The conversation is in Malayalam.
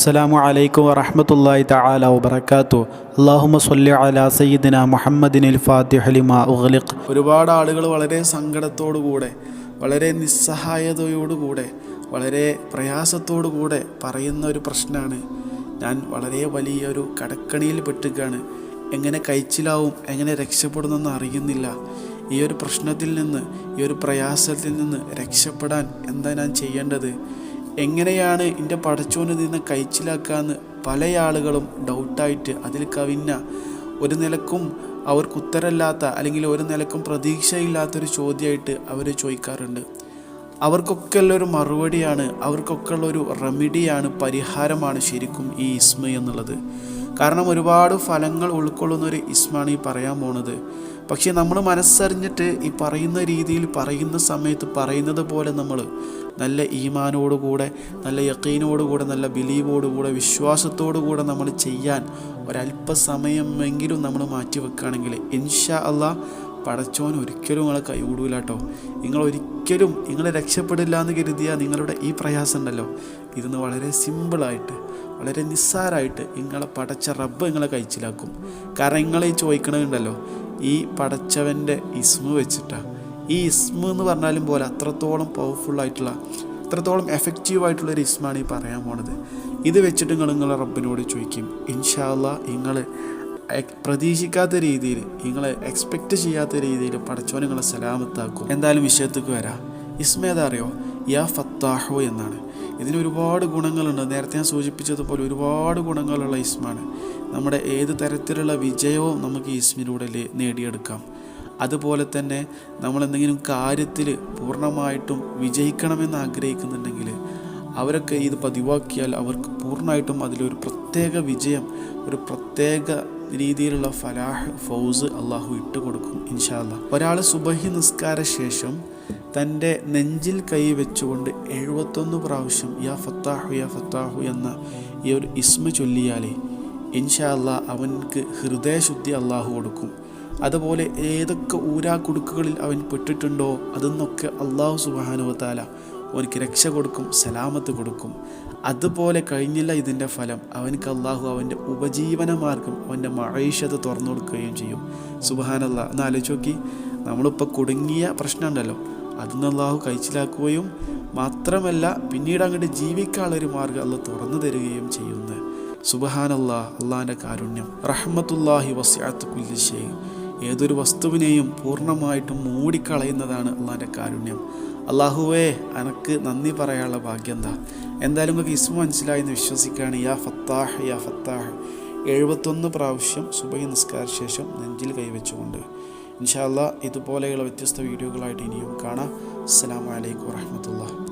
അസ്സലാമു അലൈക്കും വറഹ്മത്തുള്ളാഹി തആല വാത്തു അല്ലാഹുമ്മ സ്വല്ലി അലാ സയ്യിദിന മുഹമ്മദിനിൽ ഫാത്തിഹ ലിമാ ഉഗ്ലിഖ്. ഒരുപാട് ആളുകൾ വളരെ സങ്കടത്തോടുകൂടെ വളരെ നിസ്സഹായതയോടുകൂടെ വളരെ പ്രയാസത്തോടുകൂടെ പറയുന്ന ഒരു പ്രശ്നമാണ് ഞാൻ വളരെ വലിയൊരു കടക്കണിയിൽ പെട്ടുകയാണ് എങ്ങനെ കഴിച്ചിലാവും എങ്ങനെ രക്ഷപ്പെടുന്നെന്ന് അറിയുന്നില്ല. ഈ ഒരു പ്രശ്നത്തിൽ നിന്ന് ഈ ഒരു പ്രയാസത്തിൽ നിന്ന് രക്ഷപ്പെടാൻ എന്താ ഞാൻ ചെയ്യേണ്ടത്? എങ്ങനെയാണ് എന്റെ പടച്ചോന് നിന്ന് കഴിച്ചിലാക്കാന്ന് പല ആളുകളും ഡൗട്ടായിട്ട് അതിൽ കവിഞ്ഞ ഒരു നിലക്കും അവർക്ക് ഉത്തരമില്ലാത്ത അല്ലെങ്കിൽ ഒരു നിലക്കും പ്രതീക്ഷയില്ലാത്തൊരു ചോദ്യമായിട്ട് അവർ ചോദിക്കാറുണ്ട്. അവർക്കൊക്കെ ഉള്ള ഒരു മറുപടിയാണ് അവർക്കൊക്കെ ഉള്ള ഒരു റെമിഡിയാണ് പരിഹാരമാണ് ശരിക്കും ഈ ഇസ്മ എന്നുള്ളത്. കാരണം ഒരുപാട് ഫലങ്ങൾ ഉൾക്കൊള്ളുന്ന ഒരു ഇസ്മാണ് ഈ പറയാൻ പോണത്. പക്ഷേ നമ്മൾ മനസ്സറിഞ്ഞിട്ട് ഈ പറയുന്ന രീതിയിൽ പറയുന്ന സമയത്ത് പറയുന്നത് പോലെ നമ്മൾ നല്ല ഈമാനോടുകൂടെ നല്ല യക്കീനോടുകൂടെ നല്ല ബിലീവോടുകൂടെ വിശ്വാസത്തോടുകൂടെ നമ്മൾ ചെയ്യാൻ ഒരല്പസമയമെങ്കിലും നമ്മൾ മാറ്റി വെക്കുകയാണെങ്കിൽ ഇൻഷാ അള്ളാ പടച്ചോൻ ഒരിക്കലും നിങ്ങളെ കൈവിടൂല കേട്ടോ നിങ്ങൾ ഒരിക്കലും നിങ്ങളെ രക്ഷപ്പെടില്ല എന്ന് കരുതിയ നിങ്ങളുടെ ഈ പ്രയാസം ഉണ്ടല്ലോ. ഇതിന്ന് വളരെ സിമ്പിളായിട്ട് വളരെ നിസ്സാരമായിട്ട് നിങ്ങളെ പടച്ച റബ്ബ് നിങ്ങളെ കഴിച്ചിലാക്കും കാരണം നിങ്ങളെ ഈ ചോദിക്കണമുണ്ടല്ലോ ഈ പടച്ചവന്റെ ഇസ്മ വെച്ചിട്ടാണ് ഈ ഇസ്മ എന്ന് പറഞ്ഞാലും പോലെ അത്രത്തോളം പവർഫുള്ളായിട്ടുള്ള അത്രത്തോളം എഫക്റ്റീവ് ആയിട്ടുള്ള ഒരു ഇസ്മാണ് ഈ പറയാൻ പോണത്. ഇത് വെച്ചിട്ട് നിങ്ങൾ നിങ്ങളെ റബ്ബിനോട് ചോദിക്കും ഇൻഷാല്ല നിങ്ങൾ പ്രതീക്ഷിക്കാത്ത രീതിയിൽ നിങ്ങൾ എക്സ്പെക്റ്റ് ചെയ്യാത്ത രീതിയിൽ പടച്ചോൻ നിങ്ങളെ സലാമത്താക്കും. എന്തായാലും വിഷയത്തേക്ക് വരാം. ഇസ്മേത അറിയോ? യാ ഫത്താഹു എന്നാണ്. ഇതിന് ഒരുപാട് ഗുണങ്ങളുണ്ട്. നേരത്തെ ഞാൻ സൂചിപ്പിച്ചതുപോലെ ഒരുപാട് ഗുണങ്ങളുള്ള ഇസ്മാണ്. നമ്മുടെ ഏത് തരത്തിലുള്ള വിജയവും നമുക്ക് ഈ ഇസ്മിലൂടെ നേടിയെടുക്കാം. അതുപോലെ തന്നെ നമ്മൾ എന്തെങ്കിലും കാര്യത്തിൽ പൂർണമായിട്ടും വിജയിക്കണമെന്ന് ആഗ്രഹിക്കുന്നുണ്ടെങ്കിൽ അവരൊക്കെ ഇത് പതിവാക്കിയാൽ അവർക്ക് പൂർണമായിട്ടും അതിലൊരു പ്രത്യേക വിജയം ഒരു പ്രത്യേക രീതിയിലുള്ള ഫലാഹ് ഫൗസ് അള്ളാഹു ഇട്ട് കൊടുക്കും ഇൻഷാല്ല ഒരാൾ സുബഹി നിസ്കാര ശേഷം തന്റെ നെഞ്ചിൽ കൈ വെച്ചുകൊണ്ട് എഴുപത്തൊന്ന് പ്രാവശ്യം യാ ഫത്താഹു യാ ഫത്താഹു എന്ന ഈ ഒരു ഇസ്മ ചൊല്ലിയാലേ ഇൻഷാല്ല അവൻക്ക് ഹൃദയശുദ്ധി അള്ളാഹു കൊടുക്കും. അതുപോലെ ഏതൊക്കെ ഊരാക്കുടുക്കുകളിൽ അവൻ പെട്ടിട്ടുണ്ടോ അതെന്നൊക്കെ അള്ളാഹു സുബാനുവത്താല അവനക്ക് രക്ഷ കൊടുക്കും സലാമത്ത് കൊടുക്കും. അതുപോലെ കഴിഞ്ഞില്ല ഇതിന്റെ ഫലം. അവനക്ക് അള്ളാഹു അവന്റെ ഉപജീവന മാർഗം അവന്റെ മഴീഷത് തുറന്നു കൊടുക്കുകയും ചെയ്യും. സുബാനല്ല എന്ന് ആലോചിച്ച് നോക്കി. നമ്മളിപ്പോൾ കുടുങ്ങിയ പ്രശ്നമുണ്ടല്ലോ. അതിന്ന് അള്ളാഹു കഴിച്ചിലാക്കുകയും മാത്രമല്ല പിന്നീട് അങ്ങോട്ട് ജീവിക്കാനുള്ളൊരു മാർഗം അല്ല തുറന്നു തരികയും ചെയ്യുന്നത് സുബഹാനല്ലാ. അള്ളാഹിന്റെ കാരുണ്യം. റഹ്മത്തുല്ലാഹി വസ്യാത്ത് കുല്ലിശേ ഏതൊരു വസ്തുവിനെയും പൂർണമായിട്ടും മൂടിക്കളയുന്നതാണ് അള്ളാന്റെ കാരുണ്യം. അള്ളാഹുവേ അനക്ക് നന്ദി പറയാനുള്ള ഭാഗ്യം എന്താ എന്തായാലും നമുക്ക് ഇസ്മ മനസ്സിലായി എന്ന് വിശ്വസിക്കുകയാണ്. യാ ഫത്താഹ് യാ ഫത്താഹ്. എഴുപത്തൊന്ന് പ്രാവശ്യം സുബൈ നിസ്കാര ശേഷം നെഞ്ചിൽ കൈവച്ചുകൊണ്ട്. ഇൻഷാല്ല ഇതുപോലെയുള്ള വ്യത്യസ്ത വീഡിയോകളായിട്ട് ഇനിയും കാണാം. അസ്സാം വലൈക്കും വാഹമത്തുള്ള